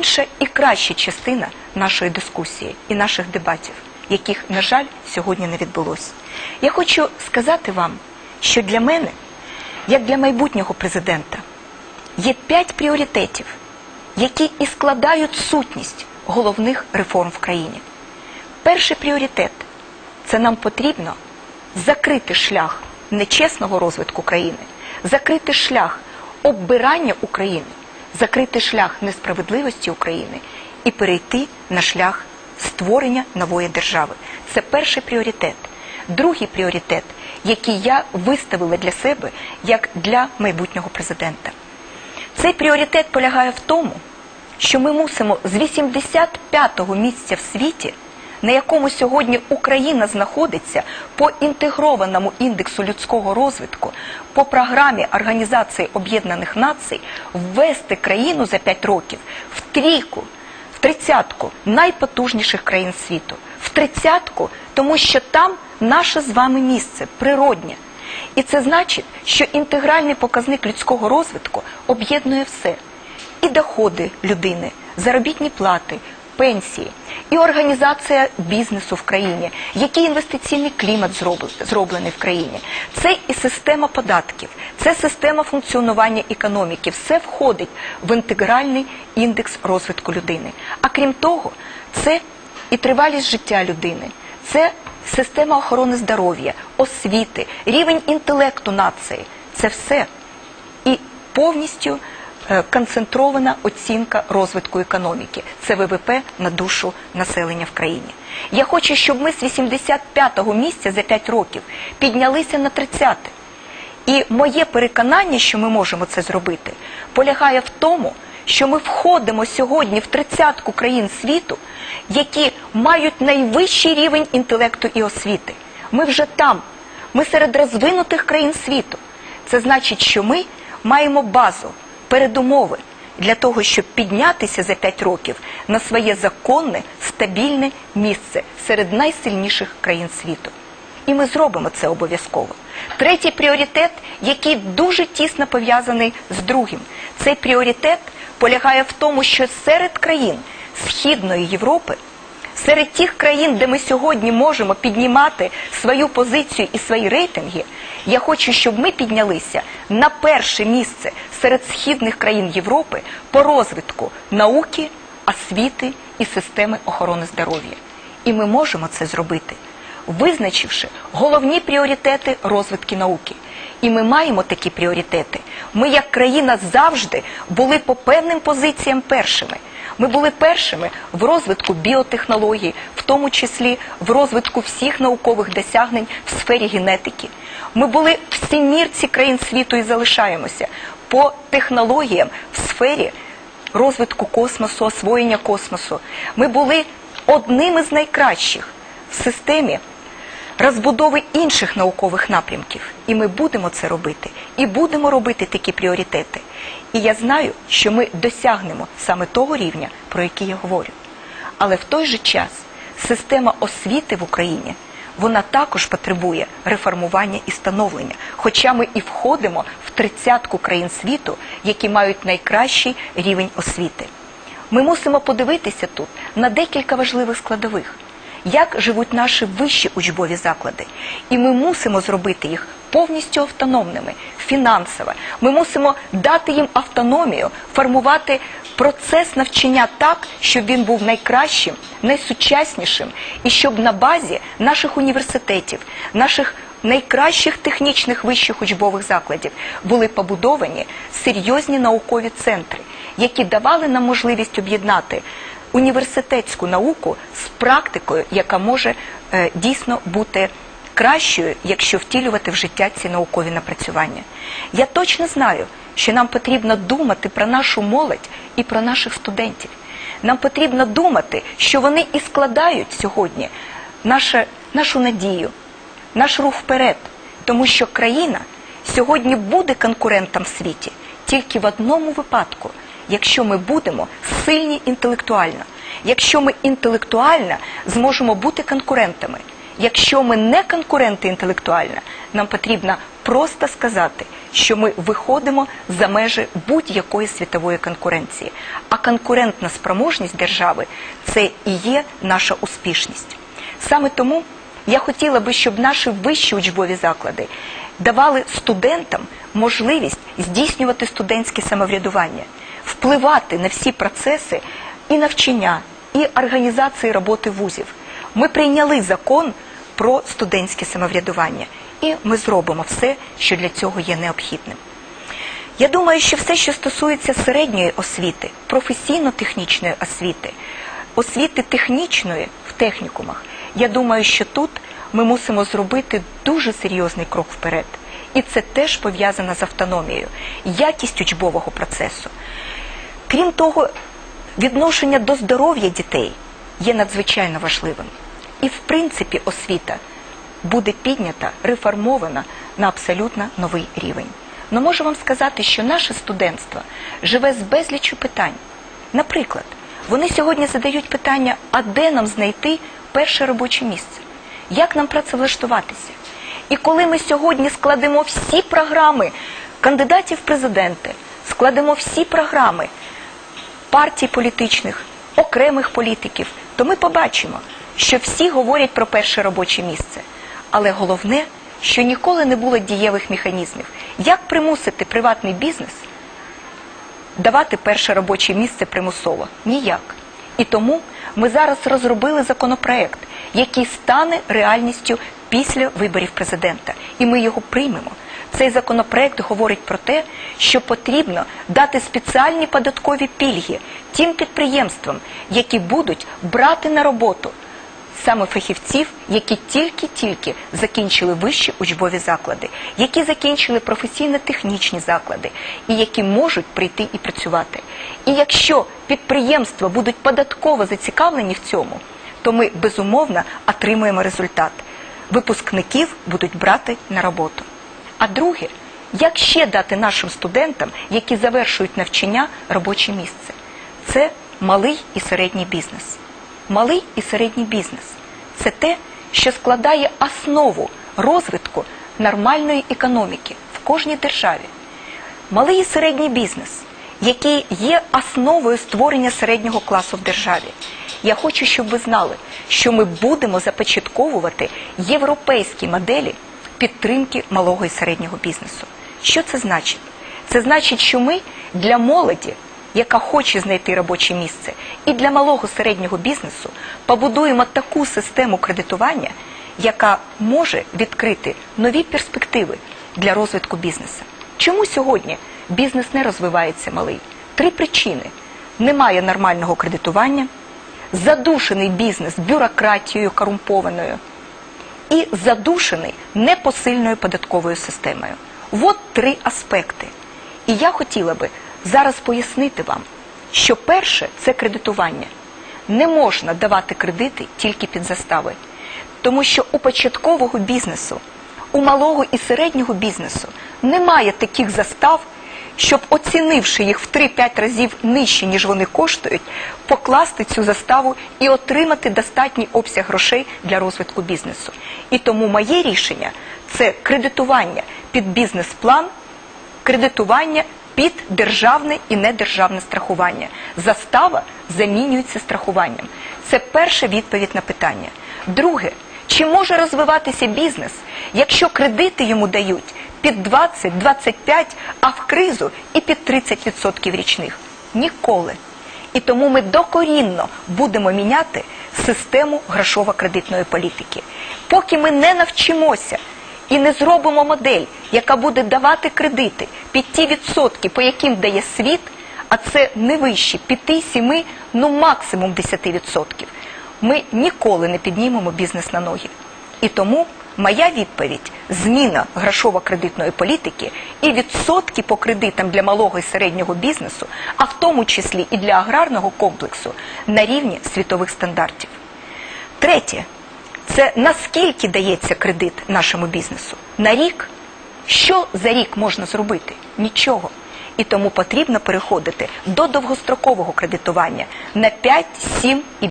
інша і краща частина нашої дискусії і наших дебатів, яких, на жаль, сьогодні не відбулося. Я хочу сказати вам, що для мене, як для майбутнього президента, є п'ять пріоритетів, які і складають сутність головних реформ в країні. Перший пріоритет це нам потрібно закрити шлях нечесного розвитку країни, закрити шлях оббирання України, закрити шлях несправедливості України і перейти на шлях створення нової держави. Це перший пріоритет. Другий пріоритет, який я виставила для себе як для майбутнього президента. Цей пріоритет полягає в тому, що ми мусимо з 85-го місця в світі, на якому сьогодні Україна знаходиться по інтегрованому індексу людського розвитку, по програмі Організації Об'єднаних Націй, ввести країну за 5 років в трійку, в тридцятку найпотужніших країн світу. В тридцятку, тому що там наше з вами місце природнє. І це значить, що інтегральний показник людського розвитку об'єднує все: і доходи людини, заробітні плати, пенсії, і організація бізнесу в країні, який інвестиційний клімат зроблений в країні. Це і система податків, це система функціонування економіки. Все входить в інтегральний індекс розвитку людини. А крім того, це і тривалість життя людини. Це система охорони здоров'я, освіти, рівень інтелекту нації це все і повністю концентрована оцінка розвитку економіки. Це ВВП на душу населення в країні. Я хочу, щоб ми з 85-го місця за 5 років піднялися на 30-те. І моє переконання, що ми можемо це зробити, полягає в тому, що ми входимо сьогодні в тридцятку країн світу, які мають найвищий рівень інтелекту і освіти. Ми вже там, ми серед розвинутих країн світу. Це значить, що ми маємо базу, передумови для того, щоб піднятися за 5 років на своє законне, стабільне місце серед найсильніших країн світу. І ми зробимо це обов'язково. Третій пріоритет, який дуже тісно пов'язаний з другим, цей пріоритет полягає в тому, що серед країн Східної Європи, серед тих країн, де ми сьогодні можемо піднімати свою позицію і свої рейтинги, я хочу, щоб ми піднялися на перше місце серед східних країн Європи по розвитку науки, освіти і системи охорони здоров'я. І ми можемо це зробити визначивши головні пріоритети розвитку науки. І ми маємо такі пріоритети. Ми, як країна, завжди були по певним позиціям першими. Ми були першими в розвитку біотехнологій, в тому числі в розвитку всіх наукових досягнень в сфері генетики. Ми були в сімірці країн світу і залишаємося по технологіям в сфері розвитку космосу, освоєння космосу. Ми були одними з найкращих в системі розбудови інших наукових напрямків. І ми будемо це робити. І будемо робити такі пріоритети. І я знаю, що ми досягнемо саме того рівня, про який я говорю. Але в той же час система освіти в Україні вона також потребує реформування і становлення. Хоча ми і входимо в тридцятку країн світу, які мають найкращий рівень освіти. Ми мусимо подивитися тут на декілька важливих складових як живуть наші вищі учбові заклади. І ми мусимо зробити їх повністю автономними, фінансово. Ми мусимо дати їм автономію, формувати процес навчання так, щоб він був найкращим, найсучаснішим, і щоб на базі наших університетів, наших найкращих технічних вищих учбових закладів були побудовані серйозні наукові центри, які давали нам можливість об'єднати університетську науку з практикою, яка може е, дійсно бути кращою, якщо втілювати в життя ці наукові напрацювання. Я точно знаю, що нам потрібно думати про нашу молодь і про наших студентів. Нам потрібно думати, що вони і складають сьогодні наше, нашу надію, наш рух вперед, тому що країна сьогодні буде конкурентом в світі тільки в одному випадку, якщо ми будемо сильні інтелектуально, якщо ми інтелектуально зможемо бути конкурентами. Якщо ми не конкуренти інтелектуально, нам потрібна просто сказати, що ми виходимо за межі будь-якої світової конкуренції. А конкурентна спроможність держави це і є наша успішність. Саме тому я хотіла би, щоб наші вищі учбові заклади давали студентам можливість здійснювати студентське самоврядування, впливати на всі процеси і навчання, і організації роботи вузів. Ми прийняли закон про студентське самоврядування, і ми зробимо все, що для цього є необхідним. Я думаю, що все, що стосується середньої освіти, професійно-технічної освіти, освіти технічної в технікумах, я думаю, що тут ми мусимо зробити дуже серйозний крок вперед. І це теж пов'язано з автономією, якість учбового процесу. Крім того, відношення до здоров'я дітей є надзвичайно важливим. І, в принципі, освіта буде піднята, реформована на абсолютно новий рівень. Но можу вам сказати, що наше студентство живе з безліччю питань. Наприклад, вони сьогодні задають питання, а де нам знайти перше робоче місце? Як нам працевлаштуватися? І коли ми сьогодні складемо всі програми кандидатів в президенти, складемо всі програми партій політичних, окремих політиків, то ми побачимо, що всі говорять про перше робоче місце. Але головне, що ніколи не було дієвих механізмів. Як примусити приватний бізнес давати перше робоче місце примусово? Ніяк. І тому ми зараз розробили законопроект, який стане реальністю після виборів президента. І ми його приймемо. Цей законопроект говорить про те, що потрібно дати спеціальні податкові пільги тим підприємствам, які будуть брати на роботу саме фахівців, які тільки-тільки закінчили вищі учбові заклади, які закінчили професійно-технічні заклади і які можуть прийти і працювати. І якщо підприємства будуть податково зацікавлені в цьому, то ми безумовно отримуємо результат. Випускників будуть брати на роботу. А друге, як ще дати нашим студентам, які завершують навчання, робоче місце? Це малий і середній бізнес. Малий і середній бізнес це те, що складає основу розвитку нормальної економіки в кожній державі. Малий і середній бізнес, який є основою створення середнього класу в державі. Я хочу, щоб ви знали, що ми будемо започатковувати європейські моделі підтримки малого і середнього бізнесу. Що це значить? Це значить, що ми для молоді, яка хоче знайти робоче місце, і для малого середнього бізнесу побудуємо таку систему кредитування, яка може відкрити нові перспективи для розвитку бізнесу. Чому сьогодні бізнес не розвивається малий? Три причини: немає нормального кредитування, задушений бізнес бюрократією корумпованою і задушений непосильною податковою системою. От три аспекти. І я хотіла би зараз пояснити вам, що перше це кредитування. Не можна давати кредити тільки під застави, тому що у початкового бізнесу, у малого і середнього бізнесу немає таких застав, щоб, оцінивши їх в 3-5 разів нижче, ніж вони коштують, покласти цю заставу і отримати достатній обсяг грошей для розвитку бізнесу. І тому моє рішення це кредитування під бізнес-план, кредитування під державне і недержавне страхування. Застава замінюється страхуванням. Це перша відповідь на питання. Друге, чи може розвиватися бізнес, якщо кредити йому дають під 20, 25, а в кризу і під 30% річних? Ніколи. І тому ми докорінно будемо міняти систему грошово-кредитної політики. Поки ми не навчимося і не зробимо модель, яка буде давати кредити під ті відсотки, по яким дає світ, а це не вище 5-7, ну максимум 10%, ми ніколи не піднімемо бізнес на ноги. І тому моя відповідь зміна грошово-кредитної політики і відсотки по кредитам для малого і середнього бізнесу, а в тому числі і для аграрного комплексу на рівні світових стандартів. Третє це наскільки дається кредит нашому бізнесу? На рік? Що за рік можна зробити? Нічого. І тому потрібно переходити до довгострокового кредитування на 5, 7 і